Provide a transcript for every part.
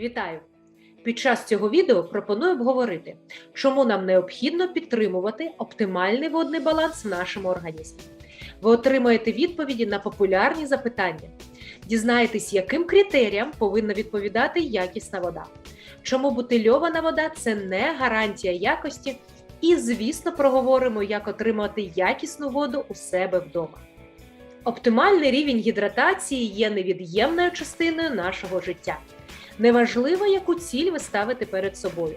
Вітаю! Під час цього відео пропоную обговорити, чому нам необхідно підтримувати оптимальний водний баланс в нашому організмі. Ви отримаєте відповіді на популярні запитання, дізнаєтесь, яким критеріям повинна відповідати якісна вода, чому бутильована вода це не гарантія якості, і, звісно, проговоримо, як отримати якісну воду у себе вдома. Оптимальний рівень гідратації є невід'ємною частиною нашого життя. Неважливо, яку ціль ви ставите перед собою.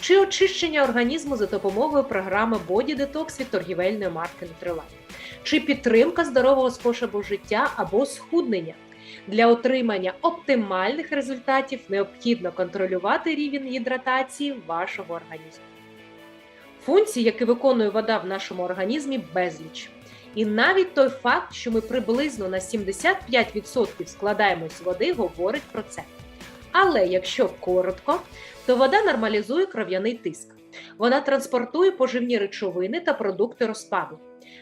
Чи очищення організму за допомогою програми Body Detox від торгівельної марки Nutrilite, чи підтримка здорового способу життя або схуднення. Для отримання оптимальних результатів необхідно контролювати рівень гідратації вашого організму. Функцій, які виконує вода в нашому організмі, безліч. І навіть той факт, що ми приблизно на 75% складаємось з води, говорить про це. Але якщо коротко, то вода нормалізує кров'яний тиск. Вона транспортує поживні речовини та продукти розпаду,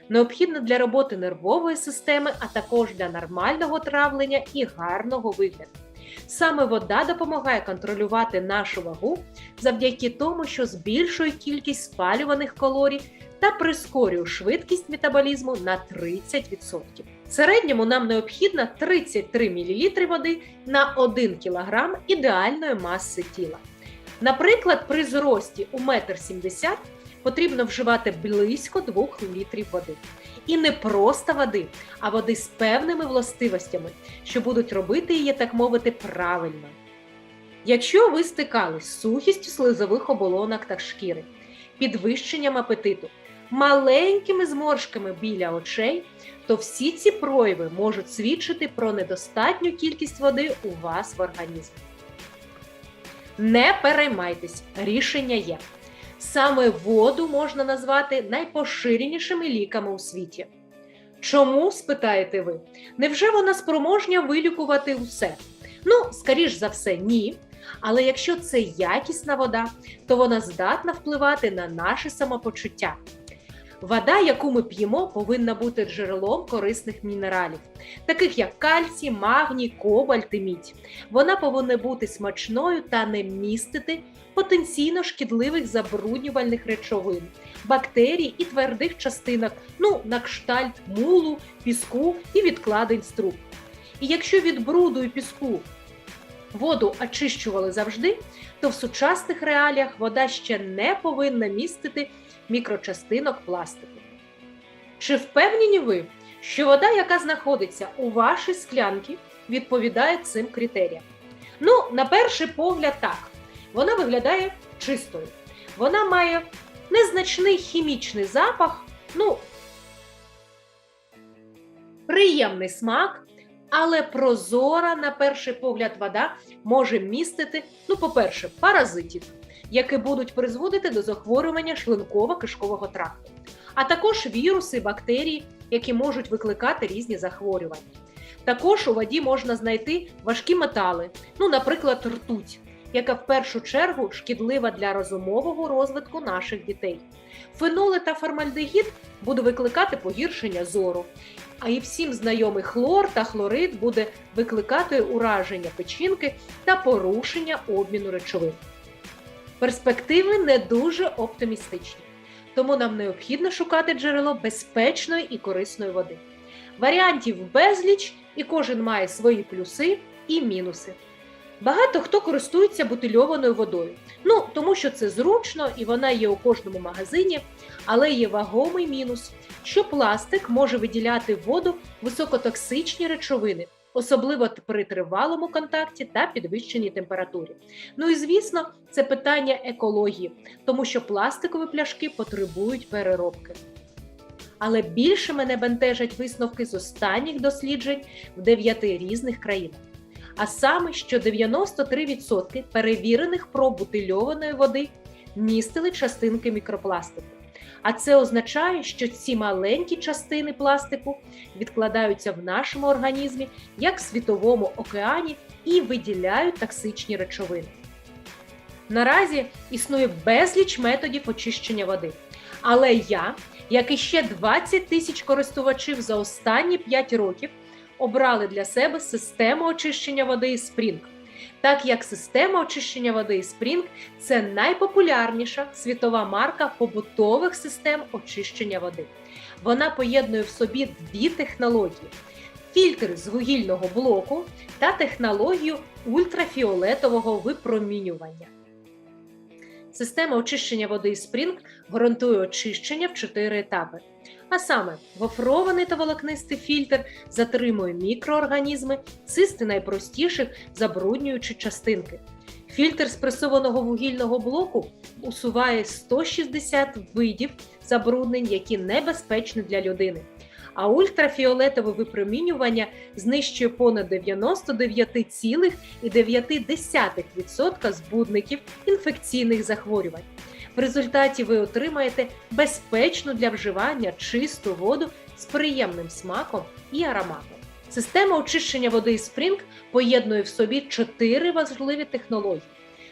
необхідно для роботи нервової системи, а також для нормального травлення і гарного вигляду. Саме вода допомагає контролювати нашу вагу завдяки тому, що збільшує кількість спалюваних калорій та прискорює швидкість метаболізму на 30%. В середньому нам необхідно 33 мл води на 1 кг ідеальної маси тіла. Наприклад, при зрості у 1,70 м потрібно вживати близько 2 літрів води. І не просто води, а води з певними властивостями, що будуть робити її, так мовити, правильно. Якщо ви стикались з сухістю слизових оболонок та шкіри, підвищенням апетиту, маленькими зморшками біля очей, то всі ці прояви можуть свідчити про недостатню кількість води у вас в організмі. Не переймайтесь, рішення є. Саме воду можна назвати найпоширенішими ліками у світі. Чому, спитаєте ви, невже вона спроможня вилікувати усе? Ну, скоріш за все, ні. Але якщо це якісна вода, то вона здатна впливати на наше самопочуття. Вода, яку ми п'ємо, повинна бути джерелом корисних мінералів, таких як кальцій, магній, кобальт і мідь. Вона повинна бути смачною та не містити потенційно шкідливих забруднювальних речовин, бактерій і твердих частинок, ну, на кштальт мулу, піску і відкладень з труб. І якщо від бруду і піску воду очищували завжди, то в сучасних реаліях вода ще не повинна містити мікрочастинок пластику. Чи впевнені ви, що вода, яка знаходиться у вашій склянці, відповідає цим критеріям? Ну, на перший погляд, так. Вона виглядає чистою. Вона має незначний хімічний запах, ну, приємний смак, але прозора, на перший погляд, вода може містити, ну, по-перше, паразитів, які будуть призводити до захворювання шлунково-кишкового тракту, а також віруси, бактерії, які можуть викликати різні захворювання. Також у воді можна знайти важкі метали, ну, наприклад, ртуть, яка в першу чергу шкідлива для розумового розвитку наших дітей. Феноли та формальдегід буде викликати погіршення зору, а і всім знайомий хлор та хлорид буде викликати ураження печінки та порушення обміну речовин. Перспективи не дуже оптимістичні, тому нам необхідно шукати джерело безпечної і корисної води. Варіантів безліч, і кожен має свої плюси і мінуси. Багато хто користується бутильованою водою, ну тому що це зручно і вона є у кожному магазині, але є вагомий мінус, що пластик може виділяти в воду високотоксичні речовини, особливо при тривалому контакті та підвищеній температурі. Ну і звісно, це питання екології, тому що пластикові пляшки потребують переробки. Але більше мене бентежать висновки з останніх досліджень в дев'яти різних країнах. А саме, що 93% перевірених проб бутильованої води містили частинки мікропластику. А це означає, що ці маленькі частини пластику відкладаються в нашому організмі як в світовому океані і виділяють токсичні речовини. Наразі існує безліч методів очищення води. Але я, як і ще 20 тисяч користувачів за останні 5 років, обрали для себе систему очищення води Spring, так як система очищення води Spring – це найпопулярніша світова марка побутових систем очищення води. Вона поєднує в собі дві технології: фільтр з вугільного блоку та технологію ультрафіолетового випромінювання. Система очищення води Spring гарантує очищення в чотири етапи. А саме, гофрований та волокнистий фільтр затримує мікроорганізми, цисти найпростіших забруднюючі частинки. Фільтр спресованого вугільного блоку усуває 160 видів забруднень, які небезпечні для людини. А ультрафіолетове випромінювання знищує понад 99,9% збудників інфекційних захворювань. В результаті ви отримаєте безпечну для вживання чисту воду з приємним смаком і ароматом. Система очищення води Spring поєднує в собі чотири важливі технології,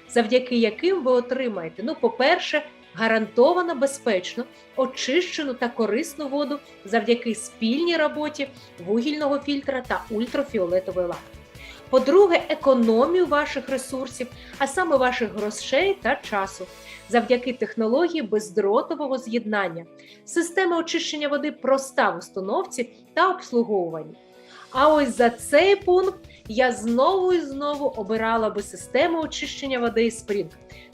завдяки яким ви отримаєте, ну, по-перше, гарантовано безпечну, очищену та корисну воду завдяки спільній роботі вугільного фільтра та ультрафіолетової лампи. По-друге, економію ваших ресурсів, а саме ваших грошей та часу, завдяки технології бездротового з'єднання. Система очищення води проста в установці та обслуговуванні. А ось за цей пункт я знову і знову обирала би систему очищення води Spring.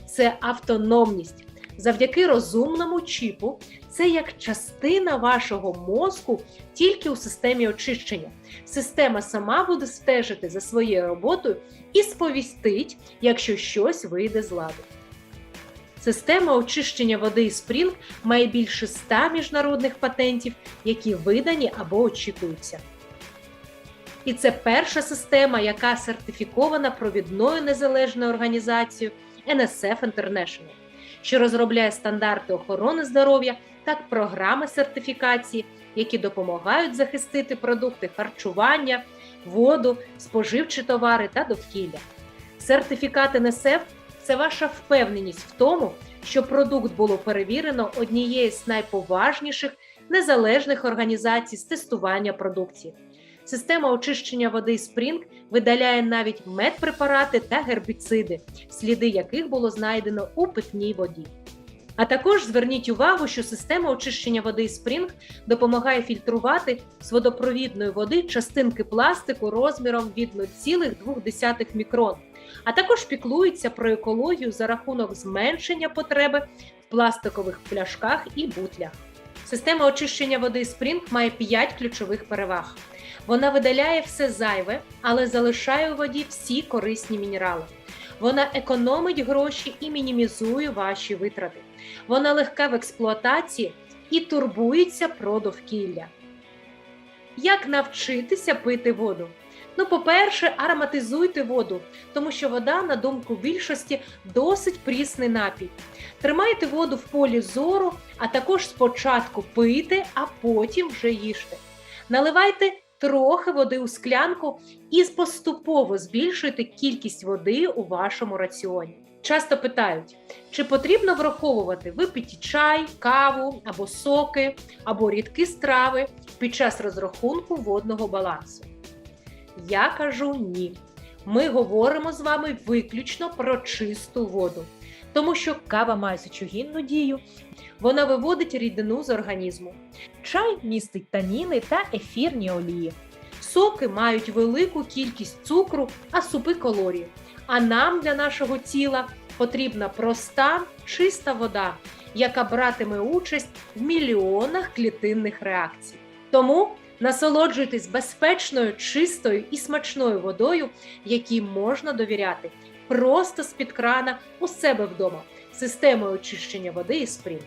Це автономність. Завдяки розумному чіпу, це як частина вашого мозку тільки у системі очищення. Система сама буде стежити за своєю роботою і сповістить, якщо щось вийде з ладу. Система очищення води Spring має більше 100 міжнародних патентів, які видані або очікуються. І це перша система, яка сертифікована провідною незалежною організацією NSF International, що розробляє стандарти охорони здоров'я та програми сертифікації, які допомагають захистити продукти харчування, воду, споживчі товари та довкілля. Сертифікат NSF – це ваша впевненість в тому, що продукт було перевірено однією з найповажніших незалежних організацій з тестування продукції. Система очищення води Spring видаляє навіть медпрепарати та гербіциди, сліди яких було знайдено у питній воді. А також зверніть увагу, що система очищення води Spring допомагає фільтрувати з водопровідної води частинки пластику розміром від 0,2 мікрон, а також піклується про екологію за рахунок зменшення потреби в пластикових пляшках і бутлях. Система очищення води Spring має 5 ключових переваг. Вона видаляє все зайве, але залишає у воді всі корисні мінерали. Вона економить гроші і мінімізує ваші витрати. Вона легка в експлуатації і турбується про довкілля. Як навчитися пити воду? Ну, по-перше, ароматизуйте воду, тому що вода, на думку більшості, досить прісний напій. Тримайте воду в полі зору, а також спочатку пийте, а потім вже їжте. Наливайте трохи води у склянку і поступово збільшуйте кількість води у вашому раціоні. Часто питають, чи потрібно враховувати випиті чай, каву або соки, або рідкі страви під час розрахунку водного балансу. Я кажу ні. Ми говоримо з вами виключно про чисту воду, тому що кава має сечогінну дію, вона виводить рідину з організму. Чай містить таніни та ефірні олії. Соки мають велику кількість цукру, а супи калорії. А нам для нашого тіла потрібна проста, чиста вода, яка братиме участь в мільйонах клітинних реакцій. Тому насолоджуйтесь безпечною, чистою і смачною водою, якій можна довіряти просто з-під крана у себе вдома, системою очищення води і спрінг.